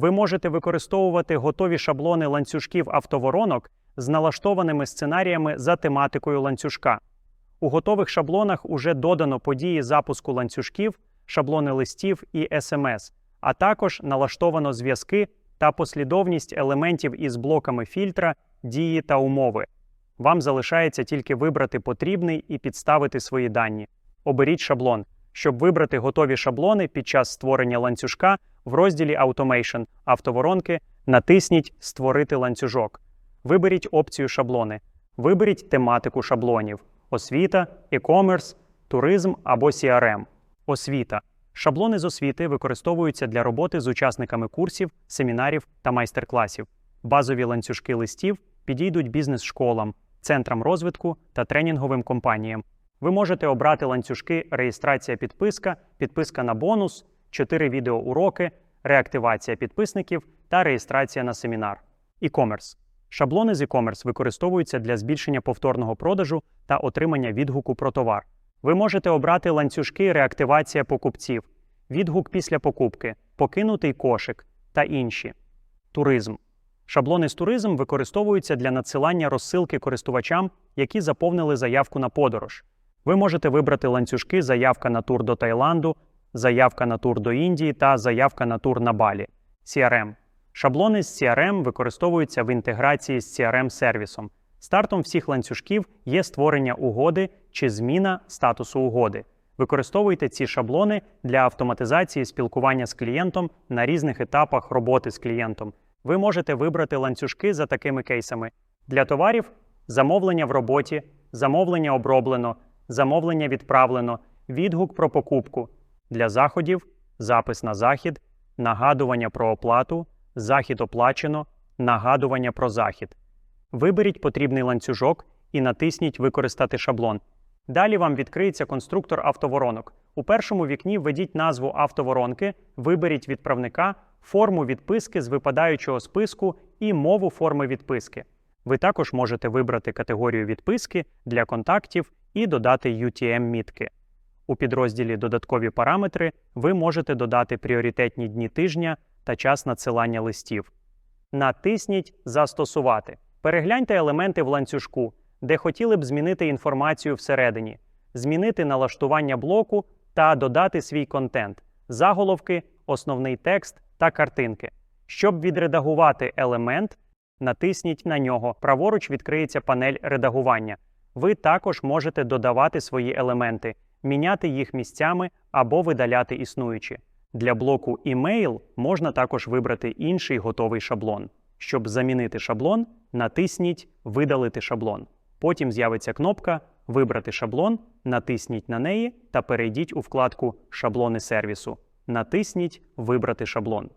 Ви можете використовувати готові шаблони ланцюжків автоворонок з налаштованими сценаріями за тематикою ланцюжка. У готових шаблонах уже додано події запуску ланцюжків, шаблони листів і СМС, а також налаштовано зв'язки та послідовність елементів із блоками фільтра, дії та умови. Вам залишається тільки вибрати потрібний і підставити свої дані. Оберіть шаблон. Щоб вибрати готові шаблони під час створення ланцюжка, в розділі Automation автоворонки натисніть Створити ланцюжок. Виберіть опцію шаблони. Виберіть тематику шаблонів: освіта, e-commerce, туризм або CRM. Освіта. Шаблони з освіти використовуються для роботи з учасниками курсів, семінарів та майстер-класів. Базові ланцюжки листів підійдуть бізнес-школам, центрам розвитку та тренінговим компаніям. Ви можете обрати ланцюжки реєстрація підписка, підписка на бонус, 4 відеоуроки, реактивація підписників та реєстрація на семінар. E-commerce. Шаблони з e-commerce використовуються для збільшення повторного продажу та отримання відгуку про товар. Ви можете обрати ланцюжки реактивація покупців, відгук після покупки, покинутий кошик та інші. Туризм. Шаблони з туризм використовуються для надсилання розсилки користувачам, які заповнили заявку на подорож. Ви можете вибрати ланцюжки заявка на тур до Таїланду, заявка на тур до Індії та заявка на тур на Балі. CRM. Шаблони з CRM використовуються в інтеграції з CRM-сервісом. Стартом всіх ланцюжків є створення угоди чи зміна статусу угоди. Використовуйте ці шаблони для автоматизації спілкування з клієнтом на різних етапах роботи з клієнтом. Ви можете вибрати ланцюжки за такими кейсами: для товарів замовлення в роботі, замовлення оброблено, замовлення відправлено, відгук про покупку. Для заходів запис на захід, нагадування про оплату, захід оплачено, нагадування про захід. Виберіть потрібний ланцюжок і натисніть Використати шаблон. Далі вам відкриється конструктор автоворонок. У першому вікні введіть назву автоворонки, виберіть відправника, форму відписки з випадаючого списку і мову форми відписки. Ви також можете вибрати категорію відписки для контактів і додати UTM-мітки. У підрозділі Додаткові параметри ви можете додати пріоритетні дні тижня та час надсилання листів. Натисніть Застосувати. Перегляньте елементи в ланцюжку, де хотіли б змінити інформацію всередині, змінити налаштування блоку та додати свій контент, заголовки, основний текст та картинки. Щоб відредагувати елемент, натисніть на нього. Праворуч відкриється панель редагування. Ви також можете додавати свої елементи, міняти їх місцями або видаляти існуючі. Для блоку «Email» можна також вибрати інший готовий шаблон. Щоб замінити шаблон, натисніть Видалити шаблон. Потім з'явиться кнопка Вибрати шаблон, натисніть на неї та перейдіть у вкладку Шаблони сервісу. Натисніть Вибрати шаблон.